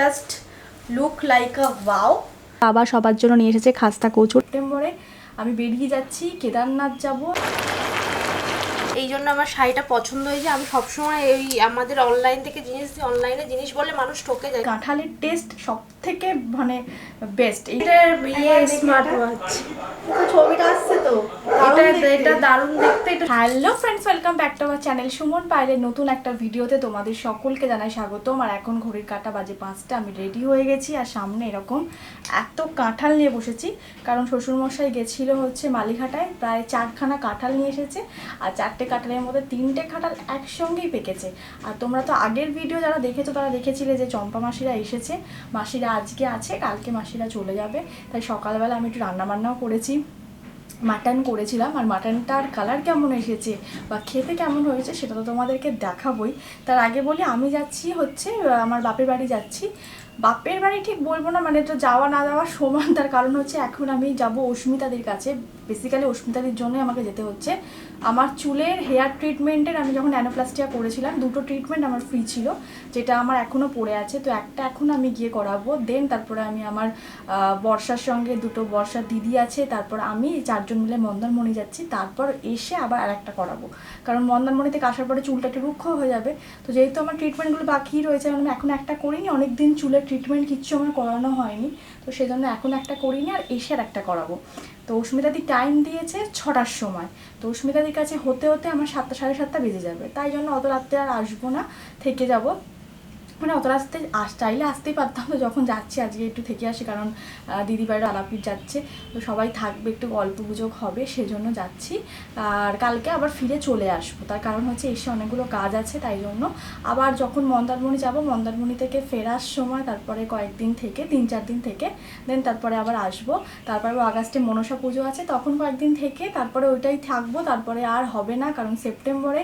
Just look like a wow বাবা সবার জন্য নিয়ে এসেছে খাস্তা কচুর। সেপ্টেম্বরে আমি বেরিয়ে যাচ্ছি কেদারনাথ যাব। এই জন্য আমার শাড়িটা পছন্দ হয়েছে আমি সবসময় এই আমাদের অনলাইন থেকে জিনিস দিই অনলাইনে জিনিস বলে মানুষ ঠকে যায়। কাঁঠালের টেস্ট সব থেকে মানে বেস্ট এটা ইয়ে স্মার্ট ওয়াচ ছবিটা আসছে তো। এটা এটা দারুণ দেখতে। এটা hello friends welcome back to our channel Suman পাইলের নতুন একটা ভিডিওতে তোমাদের সকলকে জানাই স্বাগতম। আর এখন ঘড়ির কাটা বাজে পাঁচটা। আমি রেডি হয়ে গেছি আর সামনে এরকম এত কাঁঠাল নিয়ে বসেছি। কারণ শ্বশুরমশাই গেছিল হচ্ছে মালিঘাটায়। প্রায় চারখানা কাঁঠাল নিয়ে এসেছে। আর চারটে কাঁঠালের মধ্যে তিনটে কাঁঠাল একসঙ্গেই পেকেছে। আর তোমরা তো আগের ভিডিও যারা দেখেছ, তারা দেখেছিলে যে চম্পা মাসিরা এসেছে। মাসিরা আজকে আছে, কালকে মাসিরা চলে যাবে। তাই সকালবেলা আমি একটু রান্নাবান্নাও করেছি মাটন করেছিলাম। আর মাটনটার কালার কেমন এসেছে বা খেতে কেমন হয়েছে সেটা তো তোমাদেরকে দেখাবই। তার আগে বলি, আমি যাচ্ছি হচ্ছে আমার বাপের বাড়ি যাচ্ছি। বাপের বাড়ি ঠিক বলব না মানে তো যাওয়া না যাওয়া সমান। তার কারণ হচ্ছে এখন আমি যাব অস্মিতাদের কাছে। বেসিক্যালি অস্মিতাদের জন্যই আমাকে যেতে হচ্ছে। আমার চুলের হেয়ার ট্রিটমেন্টের আমি যখন অ্যানোপ্লাস্টিয়া করেছিলাম, দুটো ট্রিটমেন্ট আমার ফ্রি ছিল, যেটা আমার এখনও পড়ে আছে। তো একটা এখন আমি গিয়ে করাবো দেন তারপরে আমি আমার বর্ষার সঙ্গে দুটো বর্ষার দিদি আছে, তারপর আমি চারজন মিলে মন্দারমণি যাচ্ছি, তারপর এসে আবার আর একটা করাবো। কারণ মন্দারমণি থেকে আসার পরে চুলটা একটু রুক্ষ হয়ে যাবে। তো যেহেতু আমার ট্রিটমেন্টগুলো বাকি রয়েছে, আমি এখন একটা করিনি অনেক দিন চুলের ট্রিটমেন্ট কিচ্ছু আমার করানো হয়নি। তো সেজন্য এখন একটা করিনি, আর এসে আর একটা করাবো। তো অস্মিতাদি টাইম দিয়েছে ছটার সময়। তো অস্মিতাদির কাছে হতে হতে আমার সাতটা, সাড়ে সাতটা বেজে যাবে। তাই জন্য অত রাত্রে আর আসব না, থেকে যাব। মানে অত রাস্তে আস চাইলে আসতেই পারতাম তো যখন যাচ্ছি আজকে একটু থেকে আসি কারণ আহ, দিদি বাড়ির আলাপির যাচ্ছে। তো সবাই থাকবে একটু গল্প গুজব হবে সেজন্য যাচ্ছি। আর কালকে আবার ফিরে চলে আসব। তার কারণ হচ্ছে এসে অনেকগুলো কাজ আছে তাই জন্য আবার যখন মন্দারমণি যাব মন্দারমণি থেকে ফেরার সময় তারপরে কয়েকদিন থেকে তিন চার দিন থেকে দেন তারপরে আবার আসব। তারপরে আগস্টে মনসা পুজো আছে তখন কয়েকদিন থেকে তারপরে ওইটাই থাকব তারপরে আর হবে না কারণ সেপ্টেম্বরে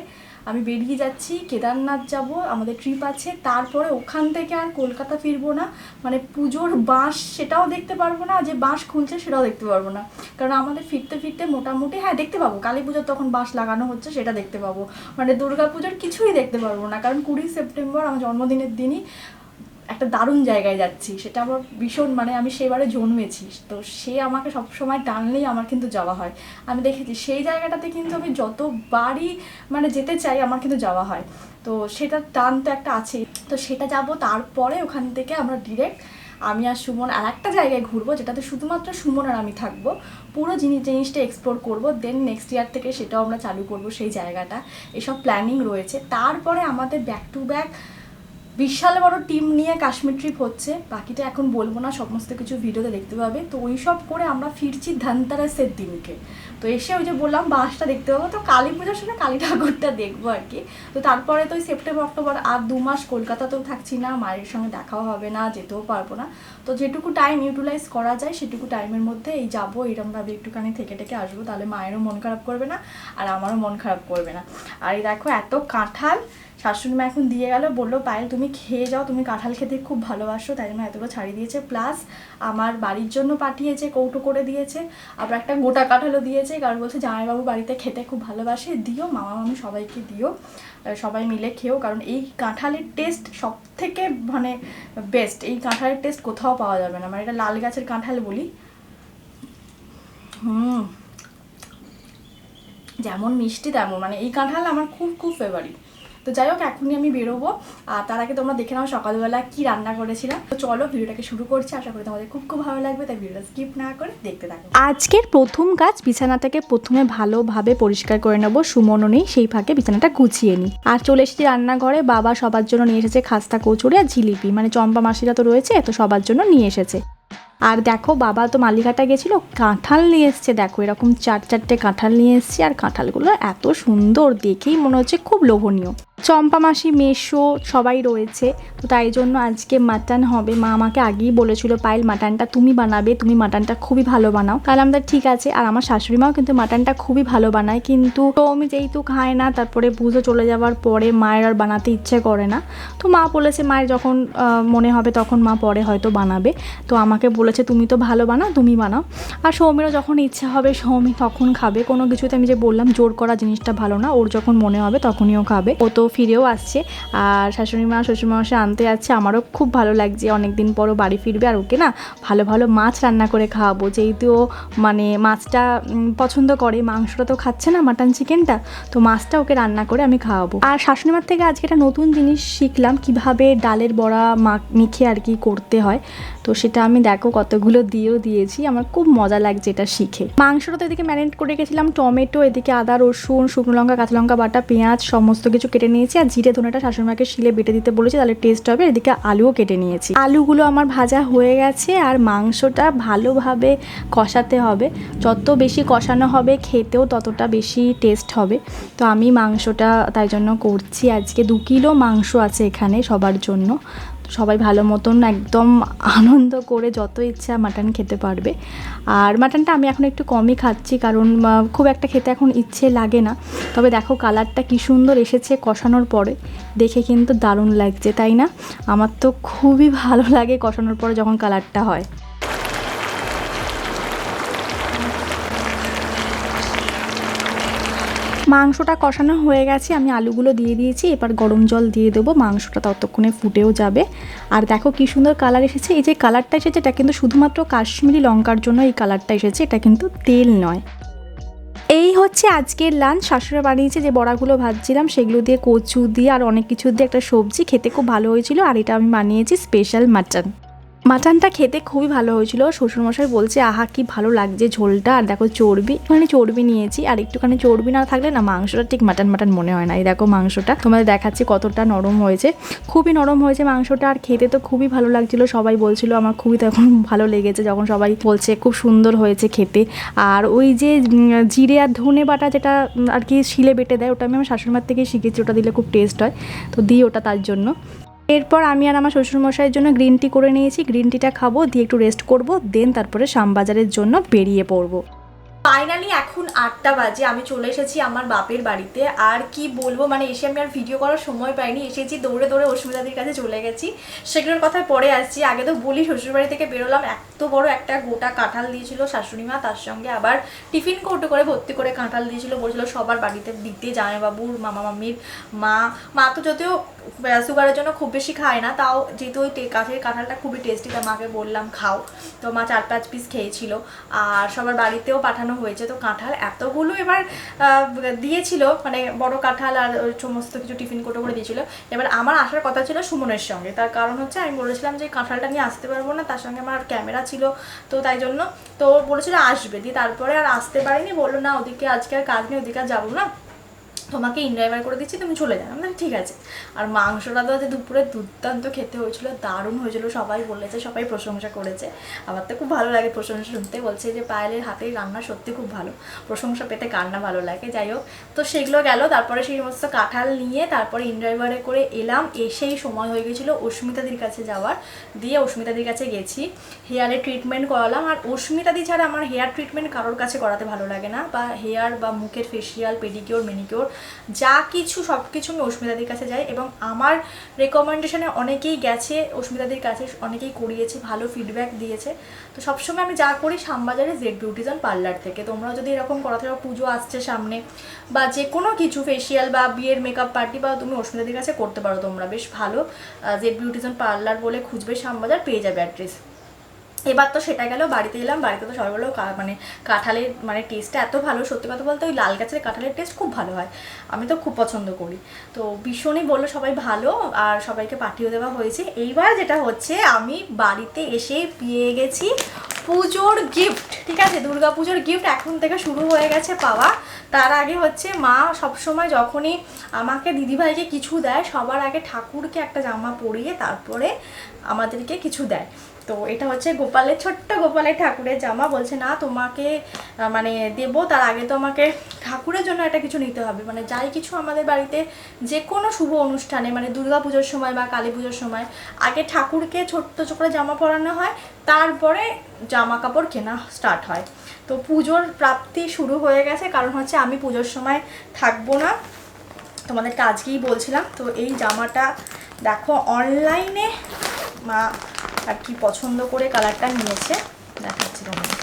আমি বেরিয়ে যাচ্ছি, কেদারনাথ যাব, আমাদের ট্রিপ আছে, তারপরে ওখান থেকে আর কলকাতা ফিরবো না। মানে পুজোর বাঁশ সেটাও দেখতে পারব না, যে বাঁশ খুলছে সেটাও দেখতে পারব না। কারণ আমাদের ফিরতে ফিরতে মোটামুটি হ্যাঁ দেখতে পাবো, কালী পুজোর তখন বাঁশ লাগানো হচ্ছে সেটা দেখতে পাবো। মানে দুর্গা পুজোর কিছুই দেখতে পারব না, কারণ কুড়ি সেপ্টেম্বর, আমার জন্মদিনের দিনই একটা দারুণ জায়গায় যাচ্ছি, সেটা আমার ভীষণ মানে আমি সেবারে জন্মেছি। তো সে আমাকে সবসময় টানলেই আমার কিন্তু যাওয়া হয়। আমি দেখেছি সেই জায়গাটাতে কিন্তু আমি যতবারই মানে যেতে চাই, আমার কিন্তু যাওয়া হয়। তো সেটা টান তো একটা আছে। তো সেটা যাব তারপরে ওখান থেকে আমরা ডিরেক্ট আমি আর সুমন আর একটা জায়গায় ঘুরবো, যেটাতে শুধুমাত্র সুমন আর আমি থাকব। পুরো জিনিস, জিনিসটা এক্সপ্লোর করব দেন নেক্সট ইয়ার থেকে সেটাও আমরা চালু করব সেই জায়গাটা। এসব প্ল্যানিং রয়েছে। তারপরে আমাদের ব্যাক টু ব্যাক বিশাল বড় টিম নিয়ে কাশ্মীর ট্রিপ হচ্ছে। বাকিটা এখন বলব না, সমস্ত কিছু ভিডিওতে দেখতে পাবে। তো ওই সব করে আমরা ফিরছি ধানতারাসের দিনকে। তো এসে ওই যে বললাম, বাসটা দেখতে পাবো। তো কালী পুজোর সময় কালী ঠাকুরটা দেখব আর কি। তো তারপরে তো ওই সেপ্টেম্বর অক্টোবর আর দু মাস কলকাতাতেও থাকছি না, মায়ের সঙ্গে দেখাও হবে না, যেতেও পারব না। তো যেটুকু টাইম ইউটিলাইজ করা যায়, সেটুকু টাইমের মধ্যে এই যাব, এরমভাবে একটুখানি থেকে থেকে আসব। তাহলে মায়েরও মন খারাপ করবে না, আর আমারও মন খারাপ করবে না। আর এই দেখো, এত কাঁঠাল শাশুড়ি মা এখন দিয়ে গেল, বলল, পায়েল, তুমি খেয়ে যাও, তুমি কাঁঠাল খেতে খুব ভালোবাসো, তাই জন্য এতগুলো ছাড়িয়ে দিয়েছে। প্লাস আমার বাড়ির জন্য পাঠিয়েছে, কৌটো করে দিয়েছে, আবার একটা গোটা কাঁঠালও দিয়েছে, কারণ বলছে জামাইবাবু বাড়িতে খেতে খুব ভালোবাসে, দিও, মামা মামি সবাইকে দিও সবাই মিলে খেও, কারণ এই কাঁঠালের টেস্ট সব থেকে মানে বেস্ট এই কাঁঠালের টেস্ট কোথাও পাওয়া যাবে না মানে এটা লাল গাছের কাঁঠাল বলি। হুম। যেমন মিষ্টি তেমন মানে এই কাঁঠাল আমার খুব খুব ফেভারিট তো যাই হোক, এখনই আমি বেরোবো। আর তার আগে তোমরা দেখে নাও সকালবেলা কি রান্না করেছিলাম। তো চলো, ভিডিওটাকে শুরু করছি। আশা করি তোমাদের খুব খুব ভালো লাগবে, তাই ভিডিওটা স্কিপ না করে দেখতে থাকো। আজকের প্রথম কাজ বিছানাটাকে প্রথমে ভালোভাবে পরিষ্কার করে নেব। সুমনও নেই, সেই ফাঁকে বিছানাটা গুছিয়ে নিই। আর চলে এসেছি রান্নাঘরে। বাবা সবার জন্য নিয়ে এসেছে খাস্তা কচুরি আর জিলিপি। মানে চম্পা মাসিরা তো রয়েছে, তো সবার জন্য নিয়ে এসেছে। আর দেখো, বাবা তো মালিঘাটা গেছিল, কাঁঠাল নিয়ে এসছে। দেখো, এরকম চার চারটে কাঁঠাল নিয়ে এসছে। আর কাঁঠালগুলো এত সুন্দর, দেখেই মনে হচ্ছে খুব লোভনীয়। চম্পা মাসি মেশো সবাই রয়েছে। তো তাই জন্য আজকে মাটন হবে। মা আমাকে আগেই বলেছিল, পায়েল মাটনটা তুমি বানাবে। তুমি মাটনটা খুবই ভালো বানাও। তাহলে আমাদের ঠিক আছে। আর আমার শাশুড়ি মাও কিন্তু মাটনটা খুবই ভালো বানায়। কিন্তু আমি যেহেতু খায় না, তারপরে পুজো চলে যাওয়ার পরে মায়ের আর বানাতে ইচ্ছে করে না। তো মা বলেছে, মায়ের যখন মনে হবে তখন মা পরে হয়তো বানাবে। তো আমাকে বলেছে, তুমি তো ভালো বানাও, তুমি বানাও। আর সৌমিরও যখন ইচ্ছা হবে, সৌমি তখন খাবে। কোনো কিছুতে আমি যে বললাম, জোর করা জিনিসটা ভালো না। ওর যখন মনে হবে, তখনই ও খাবে। ও তো ফিরেও আসছে। আর শাশুড়ি মা, শ্বশুরমশাই আনতে যাচ্ছে। আমারও খুব ভালো লাগছে। অনেক দিন পরও বাড়ি ফিরবে। আর ওকে না ভালো ভালো মাছ রান্না করে খাওয়াবো। যেহেতু ও মানে মাছটা পছন্দ করে। মাংসটা তো খাচ্ছে না মাটন চিকেনটা। তো মাছটা ওকে রান্না করে আমি খাওয়াবো। আর শাশুড়ি মার থেকে আজকে একটা নতুন জিনিস শিখলাম। কীভাবে ডালের বড়া মেখে আর কি করতে হয়। তো সেটা আমি দেখো কতগুলো দিয়েও দিয়েছি। আমার খুব মজা লাগছে এটা শিখে। মাংসটা তো এদিকে ম্যারিনেট করে গেছিলাম টমেটো, এদিকে আদা, রসুন, শুকনো লঙ্কা, কাঁচা লঙ্কা, বাটা, পেঁয়াজ, সমস্ত কিছু কেটে নিয়েছি আর জিরে ধনেটা শাশুড়িমাকে শিলে বেটে দিতে বলেছি, তাহলে টেস্ট হবে। এদিকে আলুও কেটে নিয়েছি। আলুগুলো আমার ভাজা হয়ে গেছে আর মাংসটা ভালোভাবে কষাতে হবে। যত বেশি কষানো হবে খেতেও ততটা বেশি টেস্ট হবে। তো আমি মাংসটা তাই জন্য করছি। আজকে দু কিলো মাংস আছে এখানে সবার জন্য। সবাই ভালো মতন একদম আনন্দ করে যত ইচ্ছা মাটন খেতে পারবে। আর মাটনটা আমি এখন একটু কমই খাচ্ছি কারণ খুব একটা খেতে এখন ইচ্ছে লাগে না। তবে দেখো কালারটা কি সুন্দর এসেছে কষানোর পরে। দেখে কিন্তু দারুণ লাগছে, তাই না? আমার তো খুবই ভালো লাগে কষানোর পরে যখন কালারটা হয়। মাংসটা কষানো হয়ে গেছে, আমি আলুগুলো দিয়ে দিয়েছি, এবার গরম জল দিয়ে দেবো, মাংসটা ততক্ষণে ফুটেও যাবে। আর দেখো কি সুন্দর কালার এসেছে, এই যে কালারটা এসেছে, এটা কিন্তু শুধুমাত্র কাশ্মীরি লঙ্কার জন্য এই কালারটা এসেছে, এটা কিন্তু তেল নয়। এই হচ্ছে আজকের লাঞ্চ শাশুড়ি বানিয়েছে যে বড়াগুলো ভাজছিলাম, সেগুলো দিয়ে কচু দিয়ে আর অনেক কিছু দিয়ে একটা সবজি, খেতে খুব ভালো হয়েছিল, আর এটা আমি বানিয়েছি স্পেশাল মাটন মাটনটা খেতে খুবই ভালো হয়েছিল। শ্বশুরমশাই বলছে, আহা, কি ভালো লাগছে ঝোলটা। আর দেখো, চর্বি, একটুখানি চর্বি নিয়েছি। আর একটুখানি চর্বি না থাকলে না মাংসটা ঠিক মাটন মাটন মনে হয় না। এই দেখো মাংসটা। তোমাদের দেখাচ্ছি কতটা নরম হয়েছে। খুবই নরম হয়েছে মাংসটা। আর খেতে তো খুবই ভালো লাগছিল। সবাই বলছিল, আমার খুবই তখন ভালো লেগেছে। যখন সবাই বলছে, খুব সুন্দর হয়েছে খেতে। আর ওই যে জিরে আর ধনে বাটা যেটা আর কি শিলে বেটে দেয়, ওটা আমি আমার শাশুড়িমার থেকেই শিখেছি। ওটা দিলে খুব টেস্ট হয়। তো দিই ওটা তার জন্য। এরপর আমি আর আমার শ্বশুরমশাইয়ের জন্য গ্রিন টি করে নিয়েছি। গ্রিন টিটা খাব, দিয়ে একটু রেস্ট করব দেন তারপরে শ্যামবাজারের জন্য বেরিয়ে পড়ব। ফাইনালি এখন আটটা বাজে, আমি চলে এসেছি আমার বাপের বাড়িতে। আর কি বলব মানে এসে আমি আর ভিডিও করার সময় পাইনি। এসেছি দৌড়ে দৌড়ে অসুবিধাদের কাছে চলে গেছি। সেগুলোর কথা পরে আসছি। আগে তো বলি শ্বশুরবাড়ি থেকে বেরোলাম এত বড় একটা গোটা কাঁঠাল দিয়েছিল শাশুড়ি মা, তার সঙ্গে আবার টিফিন কৌটো করে ভর্তি করে কাঁঠাল দিয়েছিল, বলছিল সবার বাড়িতে দিতে জামাইবাবুর মামা মামির মা। মা তো যদিও সুগারের জন্য খুব বেশি খায় না, তাও যেহেতু ওই কাঠের কাঁঠালটা খুবই টেস্টি তা মাকে বললাম খাও। তো মা চার পাঁচ পিস খেয়েছিল, আর সবার বাড়িতেও পাঠানো হয়েছে। তো কাঁঠাল এতগুলো এবার দিয়েছিল মানে বড় কাঁঠাল আর সমস্ত কিছু টিফিন কোটো করে দিয়েছিল। এবার আমার আসার কথা ছিল সুমনের সঙ্গে, তার কারণ হচ্ছে আমি বলেছিলাম যে কাঁঠালটা নিয়ে আসতে পারব না, তার সঙ্গে আমার ক্যামেরা ছিল। তো তাই জন্য তো বলেছিল আসবে। দিয়ে তারপরে আর আসতে পারিনি। বলল, না, ওদিকে আজকে আর কাজ নেই, ওদিকে আর যাব না। তোমাকে ইনড্রাইভার করে দিচ্ছি, তুমি চলে যাও। আমি ঠিক আছে। আর মাংসটা তো দুপুরে দুর্দান্ত খেতে হয়েছিল, দারুণ হয়েছিল, সবাই বলেছে, সবাই প্রশংসা করেছে। আমার তো খুব ভালো লাগে প্রশংসা শুনতে, বলছে যে পায়েলের হাতের রান্না সত্যি খুব ভালো। প্রশংসা পেতে কার না ভালো লাগে? যাই হোক, তো সেগুলো গেল, তারপরে সেই সমস্ত কাঁঠাল নিয়ে তারপরে ইনড্রাইভারে করে এলাম, এসেই সময় হয়ে গেছিল অস্মিতাদির কাছে যাওয়ার। দিয়ে অস্মিতাদির কাছে গেছি, হেয়ারের ট্রিটমেন্ট করালাম। আর অস্মিতাদি ছাড়া আমার হেয়ার ট্রিটমেন্ট কারোর কাছে করাতে ভালো লাগে না, বা হেয়ার বা মুখের ফেসিয়াল পেডিকিওর মেনিকিওর যা কিছু সব কিছু আমি অস্মিতাদির কাছে যাই এবং আমার রেকমেন্ডেশনে অনেকেই গেছে, অস্মিতাদির কাছে অনেকেই করিয়েছে ভালো ফিডব্যাক দিয়েছে। তো সবসময় আমি যা করি শ্যামবাজারে জেড বিউটিজন পার্লার থেকে। তোমরা যদি এরকম করাতে চাও পুজো আসছে সামনে বা যে কোনো কিছু ফেসিয়াল বা বিয়ের মেকআপ পার্টি বা তুমি অস্মিতাদির কাছে করতে পারো তোমরা। বেশ ভালো জেড বিউটিজন পার্লার বলে খুঁজবে, শ্যামবাজার পেয়ে যাবে অ্যাড্রেস এবার তো সেটা গেল, বাড়িতে এলাম, বাড়িতে তো কা- মানে কাঁঠালের মানে টেস্টটা এত ভালো, সত্যি কথা বলতে ওই লাল গাছের কাঁঠালের টেস্ট খুব ভালো হয়। আমি তো খুব পছন্দ করি। তো ভীষণই বলল সবাই ভালো, আর সবাইকে পাঠিয়ে দেওয়া হয়েছে। এইবার যেটা হচ্ছে, আমি বাড়িতে এসে পেয়ে গেছি পুজোর গিফট ঠিক আছে? দুর্গা পুজোর গিফট এখন থেকে শুরু হয়ে গেছে পাওয়া। তার আগে হচ্ছে মা সবসময় যখনই আমাকে দিদিভাইকে কিছু দেয়, সবার আগে ঠাকুরকে একটা জামা পরিয়ে তারপরে আমাদেরকে কিছু দেয়। তো এটা হচ্ছে গোপালের ছোট্ট গোপালের ঠাকুরের জামা। বলছে, না, তোমাকে মানে দেবো, তার আগে তো আমাকে ঠাকুরের জন্য একটা কিছু নিতে হবে। মানে যাই কিছু আমাদের বাড়িতে যে কোনো শুভ অনুষ্ঠানে মানে দুর্গা পুজোর সময় বা কালী পুজোর সময়, আগে ঠাকুরকে ছোট্ট করে জামা পরানো হয়, তারপরে জামা কাপড় কেনা স্টার্ট হয়। তো পুজোর প্রাপ্তি শুরু হয়ে গেছে, কারণ হচ্ছে আমি পুজোর সময় থাকব না। তোমাদেরকে আজকেই বলছিলাম, তো এই জামাটা দেখো অনলাইনে মা আর কি পছন্দ করে কালারটা নিয়েছে, দেখাচ্ছি তোমাদের।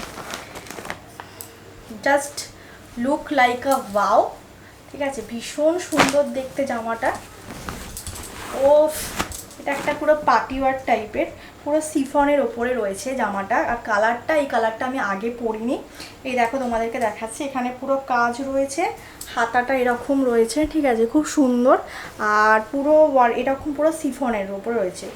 Just look like a wow ঠিক আছে? ভীষণ সুন্দর দেখতে জামাটা। ও এটা একটা পুরো পার্টিওয়ার টাইপের, পুরো সিফনের ওপরে রয়েছে জামাটা। আর কালারটা, এই কালারটা আমি আগে পরিনি। এই দেখো তোমাদেরকে দেখাচ্ছি, এখানে পুরো কাজ রয়েছে, হাতাটা এরকম রয়েছে, ঠিক আছে? খুব সুন্দর। আর পুরো এরকম পুরো সিফনের ওপরে রয়েছে।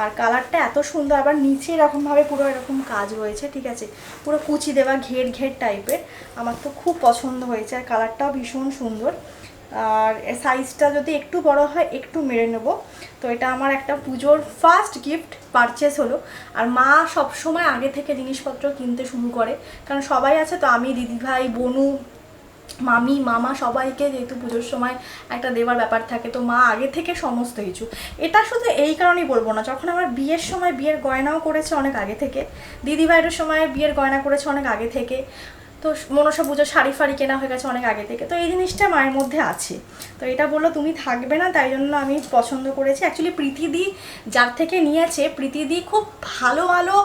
আর কালারটা এত সুন্দর, আবার নিচে এরকমভাবে পুরো এরকম কাজ রয়েছে, ঠিক আছে? পুরো কুচি দেওয়া, ঘের ঘের টাইপের। আমার তো খুব পছন্দ হয়েছে আর কালারটাও ভীষণ সুন্দর। আর সাইজটা যদি একটু বড় হয়, একটু মেরে নেব। তো এটা আমার একটা পুজোর ফার্স্ট গিফট পারচেস হলো। আর মা সব সময় আগে থেকে জিনিসপত্র কিনতে শুরু করে। কারণ সবাই আছে তো, আমি, দিদিভাই, বনু মামি, মামা সবাইকে যেহেতু পুজোর সময় একটা দেওয়ার ব্যাপার থাকে, তো মা আগে থেকে সমস্ত কিছু। এটা শুধু এই কারণেই বলব না, যখন আমার বিয়ের সময় বিয়ের গয়নাও করেছে অনেক আগে থেকে দিদিভাইয়ের সময় বিয়ের গয়না করেছে অনেক আগে থেকে, তো মনসা পুজো শাড়ি ফাড়ি কেনা হয়ে গেছে অনেক আগে থেকে, তো এই জিনিসটা মায়ের মধ্যে আছে। তো এটা বলল, তুমি থাকবে না, তাই জন্য আমি পছন্দ করেছি। অ্যাকচুয়ালি প্রীতিদি যার থেকে নিয়েছে প্রীতিদি খুব ভালো ভালো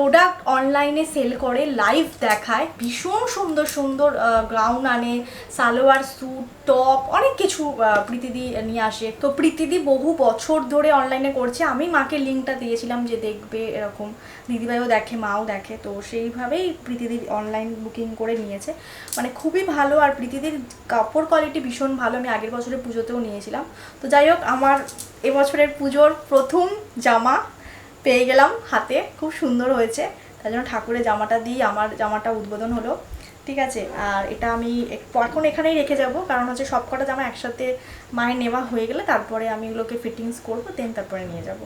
প্রোডাক্ট অনলাইনে সেল করে লাইভ দেখায়। ভীষণ সুন্দর সুন্দর গ্রাউন্ড আনে, সালোয়ার স্যুট টপ অনেক কিছু প্রীতিদি নিয়ে আসে। তো প্রীতিদি বহু বছর ধরে অনলাইনে করছে। আমি মাকে লিঙ্কটা দিয়েছিলাম যে দেখবে এরকম। দিদিভাইও দেখে, মাও দেখে। তো সেইভাবেই প্রীতিদির অনলাইন বুকিং করে নিয়েছে। মানে খুবই ভালো। আর প্রীতিদির কাপড় কোয়ালিটি ভীষণ ভালো। আমি আগের বছরের পুজোতেও নিয়েছিলাম। তো যাই হোক, আমার এবছরের পুজোর প্রথম জামা পেয়ে গেলাম হাতে, খুব সুন্দর হয়েছে। তার জন্য ঠাকুরের জামাটা দিয়ে আমার জামাটা উদ্বোধন হলো, ঠিক আছে? আর এটা আমি এখন এখানেই রেখে যাব, কারণ হচ্ছে সব কটা জামা একসাথে মায়ের নেওয়া হয়ে গেলে তারপরে আমি এগুলোকে ফিটিংস করব দেন তারপরে নিয়ে যাব।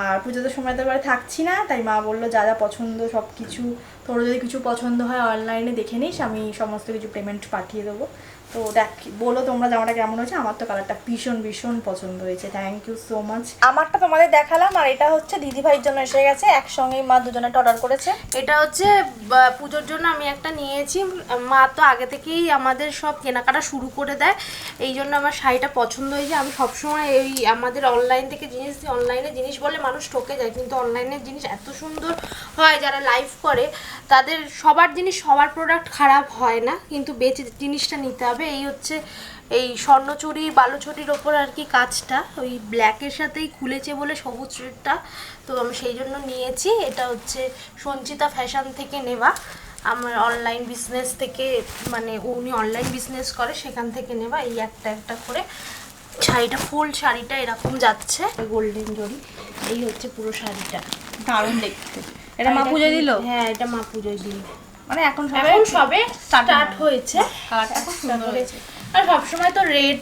আর পুজোতে সময় তো এবারে থাকছি না, তাই মা বলল, যা যা পছন্দ সব কিছু তোর যদি কিছু পছন্দ হয় অনলাইনে দেখে নিস, আমি সমস্ত কিছু পেমেন্ট পাঠিয়ে দেবো। তো দেখ বলো তোমরা জামাটা কেমন হয়েছে? আমার তো কালারটা ভীষণ ভীষণ পছন্দ হয়েছে। থ্যাংক ইউ সো মাচ আমারটা তোমাদের দেখালাম আর এটা হচ্ছে দিদিভাইয়ের জন্য এসে গেছে। একসঙ্গেই মা দুজনে অর্ডার করেছে। এটা হচ্ছে পুজোর জন্য আমি একটা নিয়েছি। মা তো আগে থেকেই আমাদের সব কেনাকাটা শুরু করে দেয়। এই জন্য আমার শাড়িটা পছন্দ হয়েছে আমি সবসময় এই আমাদের অনলাইন থেকে জিনিস দিই অনলাইনে জিনিস বলে মানুষ ঠকে যায় কিন্তু অনলাইনের জিনিস এত সুন্দর হয় যারা লাইভ করে তাদের সবার জিনিস সবার প্রোডাক্ট খারাপ হয় না। কিন্তু বেঁচে জিনিসটা নিতে হবে। এই হচ্ছে এই স্বর্ণচুরি বালুচুরির ওপর আর কি কাজটা। ওই ব্ল্যাকের সাথেই খুলেছে বলে সবুজ রেডটা তো আমি সেই জন্য নিয়েছি। এটা হচ্ছে সঞ্চিতা ফ্যাশন থেকে নেওয়া। আমার অনলাইন বিজনেস থেকে মানে উনি অনলাইন বিজনেস করে সেখান থেকে নেওয়া। এই একটা একটা করে। শাড়িটা ফুল শাড়িটা এরকম যাচ্ছে। গোল্ডেন জরি। এই হচ্ছে পুরো শাড়িটা। দারুণ দেখতে। এটা মা পুজো দিল? হ্যাঁ এটা মা পুজোয় দিল। মানে এখন এখন সবে স্টার্ট হয়েছে। খুব সুন্দর হয়েছে। আর সবসময় তো রেড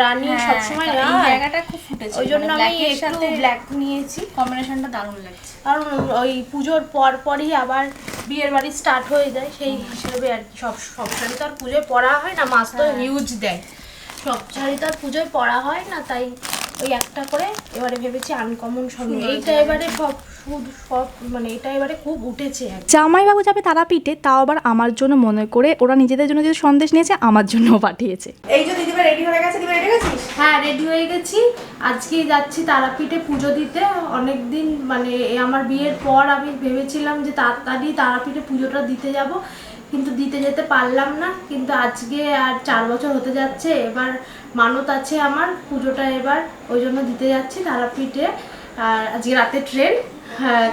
রানি সবসময় হ্যাঁ, জায়গাটা খুব ফুটেছে। ওই জন্য মানে আমি একটু ব্ল্যাক নিয়েছি। কম্বিনেশনটা দারুণ লাগছে। কারণ ওই পুজোর পর পরই আবার বিয়ের বাড়ি স্টার্ট হয়ে যায়। সেই হিসেবে আর কি সব সব শাড়ি তো আর পুজোয় পরা হয় না মাছ তো হিউজ দেয়। সব শাড়ি তো আর পুজোয় পরা হয় না তাই ওই একটা করে এবারে ভেবেছি আনকমন সব এইটা এবারে সব শুধু সব মানে এটা এবারে খুব উঠেছে জামাইবাবু যাবে তারাপীঠে তাও আবার আমার জন্য মনে করে ওরা নিজেদের জন্য যে সন্দেশ নিয়েছে আমার জন্যও পাঠিয়েছে। এই যে দিদিভাই রেডি হয়ে গেছে দিদিভাই রেডি গেছিস হ্যাঁ রেডি হয়ে গেছি। আজকে যাচ্ছি তারাপীঠে পুজো দিতে। অনেক দিন মানে আমার বিয়ের পর আমি ভেবেছিলাম যে তাড়াতাড়ি তারাপীঠে পুজোটা দিতে যাব কিন্তু দিতে যেতে পারলাম না। কিন্তু আজকে আর চার বছর হতে যাচ্ছে এবার মানত আছে আমার পুজোটা এবার ওই জন্য দিতে যাচ্ছি তারাপীঠে। আর আজকে রাতে ট্রেন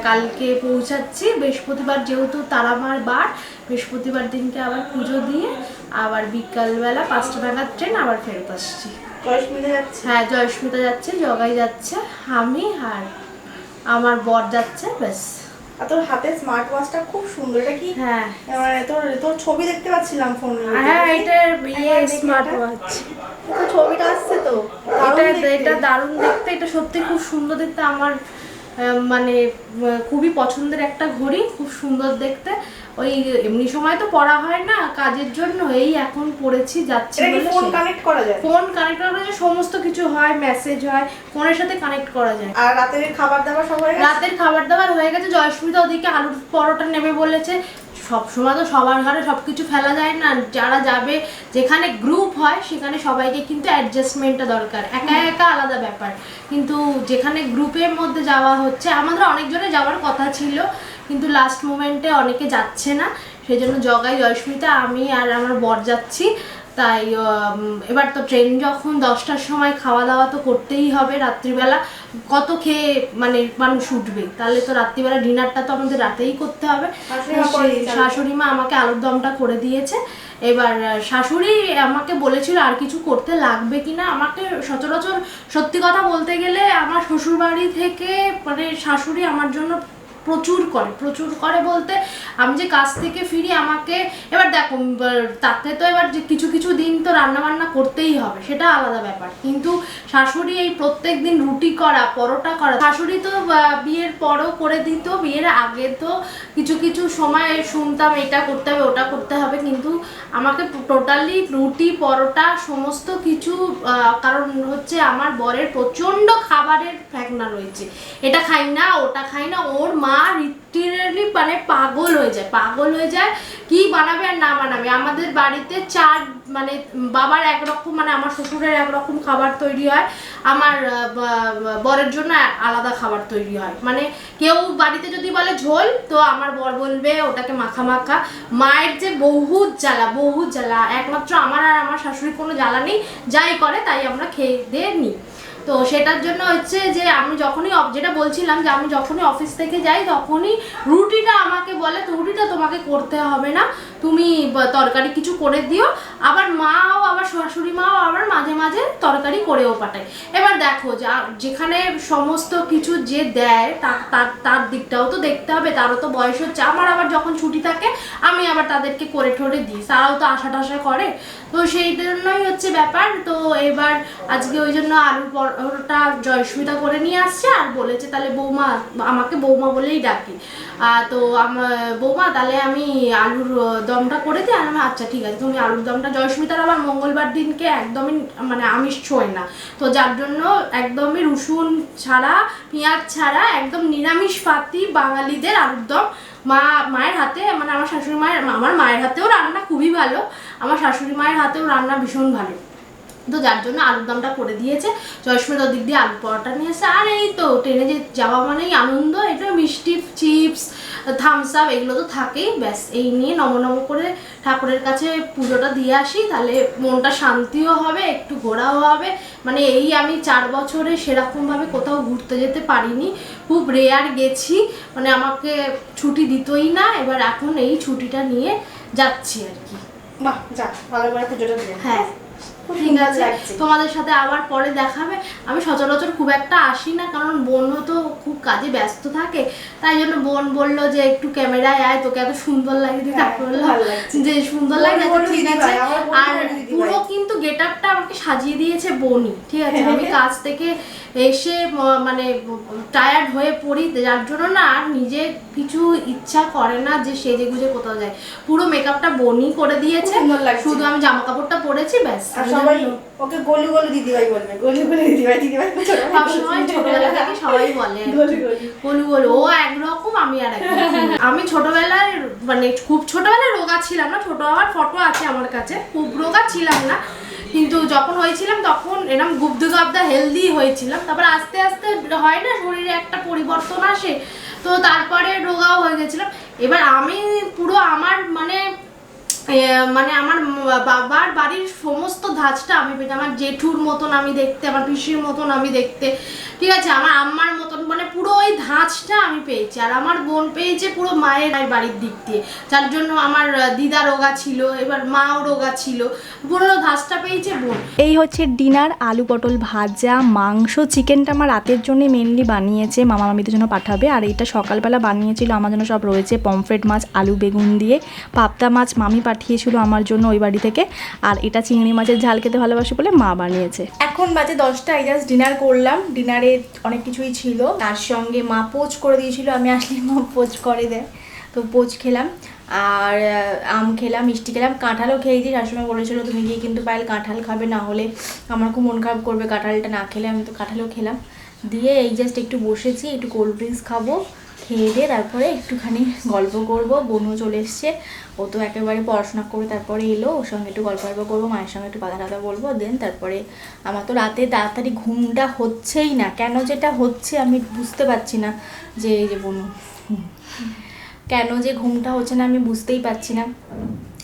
কালকে পৌঁছাচ্ছি। বৃহস্পতিবার যেহেতু তারামার বার বৃহস্পতিবার দিনকে আবার পুজো দিয়ে আবার বিকালবেলা পাঁচটা নাগাদ ট্রেন আবার ফেরত আসছি। জয়স্মিতা যাচ্ছে? হ্যাঁ জয়স্মিতা যাচ্ছে জগাই যাচ্ছে আমি আর আমার বর যাচ্ছে ব্যাস। আর তোর হাতে স্মার্ট ওয়াচটা খুব সুন্দর এটা কি? হ্যাঁ। মানে তোর তোর ছবি দেখতে পাচ্ছিলাম ফোনে হ্যাঁ এটা ইয়ে স্মার্ট ওয়াচ ছবিটা আসছে তো। এটা দারুণ দেখতে। এটা দারুণ দেখতে এটা সত্যি খুব সুন্দর দেখতে আমার মানে খুবই পছন্দের একটা ঘড়ি খুব সুন্দর দেখতে। ওই এমনি সময় তো পড়া হয় না কাজের জন্য এই এখন পড়েছি যাচ্ছি ফোন কানেক্ট করা যায়? ফোন কানেক্ট করা যায় সমস্ত কিছু হয় মেসেজ হয় ফোনের সাথে কানেক্ট করা যায়। আর রাতের খাবার দাবার সবাই রাতের খাবার দাবার হয়ে গেছে জয়স্মিতা ওদিকে আলুর পরোটা নেবে বলেছে সব সময় তো সবার ঘরে সব কিছু ফেলা যায় না। যারা যাবে যেখানে গ্রুপ হয় সেখানে সবাইকে কিন্তু অ্যাডজাস্টমেন্টটা দরকার। একা একা আলাদা ব্যাপার। কিন্তু যেখানে গ্রুপের মধ্যে যাওয়া হচ্ছে আমাদের অনেকজনে যাওয়ার কথা ছিল কিন্তু লাস্ট মোমেন্টে অনেকে যাচ্ছে না। সেই জন্য জগাই জয়স্মিতা আমি আর আমার বর যাচ্ছি। তাই এবার তো ট্রেন যখন দশটার সময় খাওয়া দাওয়া তো করতেই হবে রাত্রিবেলা। কত খেয়ে মানে মানুষ উঠবে? তাহলে তো রাত্রিবেলা ডিনারটা তো আমাদের রাতেই করতে হবে। শাশুড়ি মা আমাকে আলুর দমটা করে দিয়েছে। এবার শাশুড়ি আমাকে বলেছিল আর কিছু করতে লাগবে কিনা? আমাকে সচরাচর সত্যি কথা বলতে গেলে আমার শ্বশুরবাড়ি থেকে মানে শাশুড়ি আমার জন্য প্রচুর করে প্রচুর করে বলতে আমি যে কাজ থেকে ফিরি আমাকে এবার দেখো তাতে তো এবার যে কিছু কিছু দিন তো রান্না বান্না করতেই হবে, সেটা আলাদা ব্যাপার। কিন্তু শাশুড়ি এই প্রত্যেক দিন রুটি করা, পরোটা করা, শাশুড়ি তো বিয়ের পরও করে দিত, বিয়ের আগে তো কিছু কিছু সময় শুনতাম এটা করতে হবে, ওটা করতে হবে, কিন্তু আমাকে টোটালি রুটি, পরোটা সমস্ত কিছু কারণ হচ্ছে আমার বরের প্রচণ্ড খাবারের ফ্যাকনা রয়েছে। এটা খাই না, ওটা খাই না, ওর মা লিটারেলি মানে পাগল হয়ে যায়, পাগল হয়ে যায় কি বানাবে আর না বানাবে। আমাদের বাড়িতে চার মানে বাবার একরকম মানে আমার শ্বশুরের একরকম খাবার তৈরি হয়, আমার বরের জন্য আলাদা খাবার তৈরি হয়। মানে কেউ বাড়িতে যদি বলে ঝোল, তো আমার বর বলবে ওটাকে মাখা মাখা। মায়ের যে বহুত জ্বালা বহুত জ্বালা। একমাত্র আমার আর আমার শাশুড়ির কোনো জ্বালা নেই, যাই করে তাই আমরা খেয়ে দিয়ে নিই। তো সেটার জন্য হচ্ছে যে আমি যখনই যেটা বলছিলাম যে আমি যখনই অফিস থেকে যাই তখনই রুটিটা আমাকে বলে, তো রুটিটা তোমাকে করতে হবে না। তুমি তরকারি কিছু করে দিও, আবার মাও, আবার শাশুড়ি মাও, আবার মাঝে মাঝে তরকারি করেও পাঠায়। এবার দেখো যা, যেখানে সমস্ত কিছু যে দেয় তার তার দিকটাও তো দেখতে হবে, তারও তো বয়স হচ্ছে। আমার আবার যখন ছুটি থাকে, আমি আবার তাদেরকে করে ঠরে দিই। তারাও তো আশা টাশা করে। তো সেই জন্যই হচ্ছে ব্যাপার। তো এবার আজকে ওই জন্য আলুর পরোটা জয়স্মিতা করে নিয়ে আসছে, আর বলেছে তাহলে বৌমা, আমাকে বৌমা বলেই ডাকি। তো আমার বৌমা, তাহলে আমি আলুর দমটা করে দিই আর আমি আচ্ছা ঠিক আছে, তুমি আলুর দমটা, জয়স্মিতার আবার মঙ্গলবার দিনকে একদমই মানে আমিষ ছোঁয় না। তো যার জন্য একদমই রসুন ছাড়া, পেঁয়াজ ছাড়া, একদম নিরামিষ পাতি বাঙালিদের আলুর দম। মা, মায়ের হাতে মানে আমার শাশুড়ি মায়ের, আমার মায়ের হাতেও রান্না খুবই ভালো, আমার শাশুড়ি মায়ের হাতেও রান্না ভীষণ ভালো। তো যার জন্য আলুর দমটা করে দিয়েছে, জয়স্মিত দিক দিয়ে আলু পরোটা নিয়ে এসে, আর এই তো, ট্রেনে যে যাওয়া মানেই আনন্দ, এটা মিষ্টি, চিপস থামস আপ এগুলো তো থাকেই ব্যাস এই নিয়ে নম নম করে ঠাকুরের কাছে পুজোটা দিয়ে আসি তাহলে মনটা শান্তিও হবে একটু ঘোরাও হবে। মানে এই আমি চার বছরে সেরকমভাবে কোথাও ঘুরতে যেতে পারিনি খুব রেয়ার গেছি মানে আমাকে ছুটি দিতই না এবার এখন এই ছুটিটা নিয়ে যাচ্ছি আর কি। বাহ যা ভালো করে পুজোটা দিয়ে। হ্যাঁ। ঠিক আছে? তোমাদের সাথে আবার পরে দেখাবে। আমি সচরাচর খুব একটা আসি না কারণ বোনও তো খুব কাজে ব্যস্ত থাকে। তাই জন্য বোন বলল যে একটু ক্যামেরায় আয় তোকে এত সুন্দর লাগে। হ্যাঁ। যে সুন্দর লাগে আচ্ছা, ঠিক আছে। আর পুরো কিন্তু গেট আপটা আমাকে সাজিয়ে দিয়েছে বোনই ঠিক আছে? আমি কাজ থেকে এসে মানে টায়ার্ড হয়ে পড়ি যার জন্য না আর নিজে কিছু ইচ্ছা করে না যে সেজে গুজে কোথাও যায়। পুরো মেকআপটা বোনই করে দিয়েছে। শুধু আমি জামা কাপড়টা পরেছি ব্যাস। সবাই ওকে গলু গলু দিদিভাই বলবে। গলু গলু দিদিভাই দিদিভাই সবসময় ছোটবেলা থেকে সবাই বলে। গলু গলু। ও একরকম আমি আর আমি ছোটবেলায় মানে খুব ছোটবেলায় রোগা ছিলাম না ছোট আমার ফটো আছে আমার কাছে খুব রোগা ছিলাম না। কিন্তু যখন হয়েছিলাম তখন এরকম গুবদু গাবদা হেলদি হয়েছিলাম। তারপর আস্তে আস্তে হয় না শরীরে একটা পরিবর্তন আসে তো তারপরে রোগাও হয়ে গেছিলাম। এবার আমি পুরো আমার মানে আমার বাবার বাড়ির সমস্ত ধাঁচটা আমি পেয়েছি আমার জেঠুর মতন আমি দেখতে, আমার পিসির মতন আমি দেখতে। ঠিক আছে? আমার আম্মার মতন মানে পুরো ওই ধাঁচটা আমি পেয়েছি। আর আমার বোন পেয়েছে পুরো মায়ের বাড়ির দিক দিয়ে। যার জন্য আমার দিদা রোগা ছিল, এবার মাও রোগা ছিল। পুরো ধাঁচটা পেয়েছে বোন। এই হচ্ছে ডিনার, আলু পটল ভাজা, মাংস, চিকেনটা আমার রাতের জন্য মেনলি বানিয়েছে। মামা মামিদের জন্য পাঠাবে। আর এটা সকালবেলা বানিয়েছিল, আমার জন্য সব রয়েছে। পমফ্রেট মাছ, আলু বেগুন দিয়ে, পাবদা মাছ, মামি পাঠিয়েছিল আমার জন্য ওই বাড়ি থেকে। আর এটা চিংড়ি মাছের ঝাল খেতে ভালোবাসে বলে মা বানিয়েছে। এখন বাজে দশটা এই জাস্ট ডিনার করলাম। ডিনারে অনেক কিছুই ছিল। তার সঙ্গে মা পোচ করে দিয়েছিল। আমি আসলে মা পোচ করে দেয় তো পোচ খেলাম। আর আম খেলাম, মিষ্টি খেলাম, কাঁঠালও খেয়েছি। শাশুড়ি বলেছিল, তুমি গিয়ে কিন্তু পায়েল কাঁঠাল খাবে। না হলে আমার খুব মন খারাপ করবে কাঁঠালটা না খেলে। আমি তো কাঁঠালও খেলাম। দিয়ে এই জাস্ট একটু বসেছি, একটু কোল্ড ড্রিঙ্কস খাব। খেয়ে দিয়ে তারপরে একটুখানি গল্প করব। বোনও চলে এসছে। ও তো একেবারে পড়াশোনা করে তারপরে এলো। ওর সঙ্গে একটু গল্প গল্প করব, মায়ের সঙ্গে একটু কথা টাথা বলব। দেন তারপরে আমার তো রাতে তাড়াতাড়ি ঘুমটা হচ্ছেই না। কেন যেটা হচ্ছে আমি বুঝতে পারছি না যে, এই যে বোন কেন যে ঘুমটা হচ্ছে না আমি বুঝতেই পারছি না।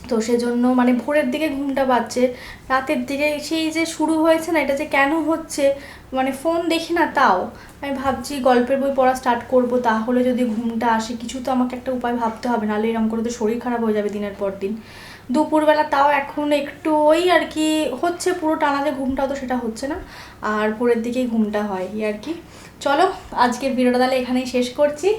তো সেজন্য মানে ভোরের দিকে ঘুমটা পাচ্ছে। রাতের দিকে সেই যে শুরু হয়েছে না, এটা যে কেন হচ্ছে মানে ফোন দেখি না, তাও। আমি ভাবছি গল্পের বই পড়া স্টার্ট করব, তাহলে যদি ঘুমটা আসে, কিছু তো আমাকে একটা উপায় ভাবতে হবে, নাহলে এরকম করে তো শরীর খারাপ হয়ে যাবে দিনের পর দিন। দুপুরবেলা তাও এখন একটু ওই আর কি, হচ্ছে পুরো টানা যে ঘুমটাও তো সেটা হচ্ছে না, আর পরের দিকেই ঘুমটা হয় আর কি। চলো, আজকের ভিডিওটা তাহলে এখানেই শেষ করছি।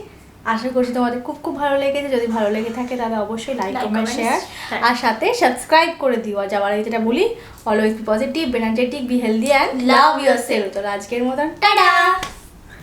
আশা করছি তোমাদের খুব খুব ভালো লেগেছে। যদি ভালো লেগে থাকে তাহলে অবশ্যই লাইক কমেন্ট শেয়ার। আর সাথে সাবস্ক্রাইব করে দিও। আগে যেটা বলি always be positive energetic be healthy and love yourself তো আজকের মতন টাটা